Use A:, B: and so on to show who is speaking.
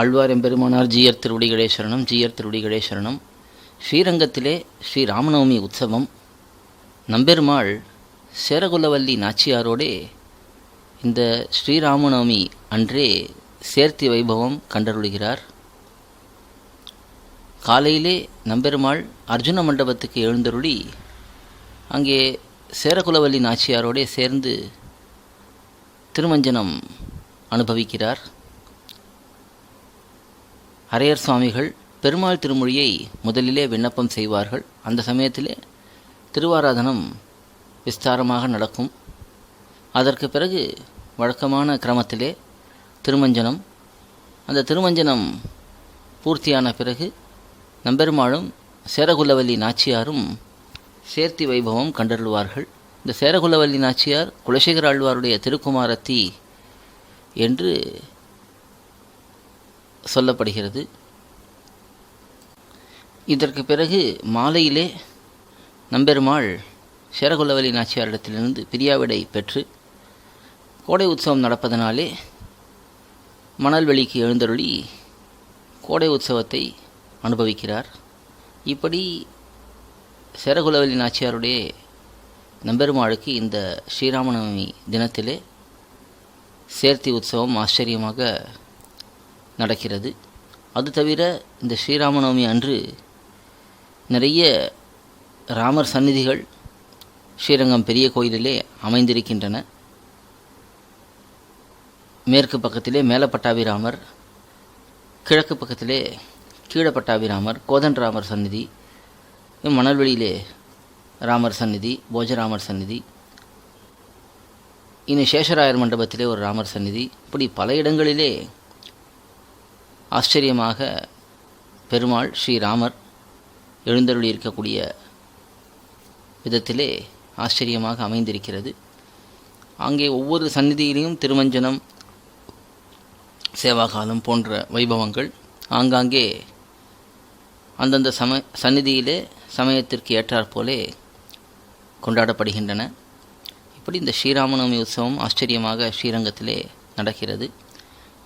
A: ஆழ்வார் எம்பெருமானார் ஜீயர் திருவடி சரணம் ஜீயர் திருவடி சரணம் ஸ்ரீரங்கத்திலே ஸ்ரீ ராமநவமி உற்சவம். நம்பெருமாள் சேரகுலவல்லி நாச்சியாரோடே இந்த ஸ்ரீராமநவமி அன்றே சேர்த்தி வைபவம் கண்டருளுகிறார். காலையிலே நம்பெருமாள் அர்ஜுன மண்டபத்துக்கு எழுந்தருளி அங்கே சேரகுலவல்லி நாச்சியாரோடே சேர்ந்து திருமஞ்சனம் அனுபவிக்கிறார். அரையர் சுவாமிகள் பெருமாள் திருமொழியை முதலிலே விண்ணப்பம் செய்வார்கள். அந்த சமயத்திலே திருவாராதனம் விஸ்தாரமாக நடக்கும். அதற்கு பிறகு வழக்கமான கிரமத்திலே திருமஞ்சனம். அந்த திருமஞ்சனம் பூர்த்தியான பிறகு நம்பெருமாளும் சேரகுலவல்லி நாச்சியாரும் சேர்த்தி வைபவம் கண்டருள்வார்கள். இந்த சேரகுலவல்லி நாச்சியார் குலசேகர ஆழ்வாருடைய திருக்குமாரத்தி என்று சொல்லப்படுகிறது. இதற்கு பிறகு மாலையிலே நம்பெருமாள் சேரகுலவலி நாச்சியாரிடத்திலிருந்து பிரியாவிடை பெற்று கோடை உற்சவம் நடப்பதனாலே மணல்வெளிக்கு எழுந்தருளி கோடை உற்சவத்தை அனுபவிக்கிறார். இப்படி சேரகுலவலி நாச்சியாருடைய நம்பெருமாளுக்கு இந்த ஸ்ரீராமநவமி தினத்திலே சேர்த்தி உற்சவம் ஆச்சரியமாக நடக்கிறது. அது தவிர இந்த ஸ்ரீராமநவமி அன்று நிறைய ராமர் சந்நிதிகள் ஸ்ரீரங்கம் பெரிய கோயிலிலே அமைந்திருக்கின்றன. மேற்கு பக்கத்திலே மேலப்பட்டாபிராமர் கிழக்கு பக்கத்திலே கீழப்பட்டாபிராமர் கோதண்டராமர் சந்நிதி மணல்வெளியிலே ராமர் சந்நிதி போஜராமர் சந்நிதி இனி சேஷராயர் மண்டபத்திலே ஒரு ராமர் சந்நிதி. இப்படி பல இடங்களிலே ஆச்சரியமாக பெருமாள் ஸ்ரீராமர் எழுந்தருளி இருக்கக்கூடிய விதத்திலே ஆச்சரியமாக அமைந்திருக்கிறது. அங்கே ஒவ்வொரு சந்நிதியிலையும் திருமஞ்சனம் சேவாகாலம் போன்ற வைபவங்கள் ஆங்காங்கே அந்தந்த சம சந்நிதியிலே சமயத்திற்கு ஏற்றாற்போலே கொண்டாடப்படுகின்றன. இப்படி இந்த ஸ்ரீராமநவமி உற்சவம் ஆச்சரியமாக ஸ்ரீரங்கத்திலே நடக்கிறது.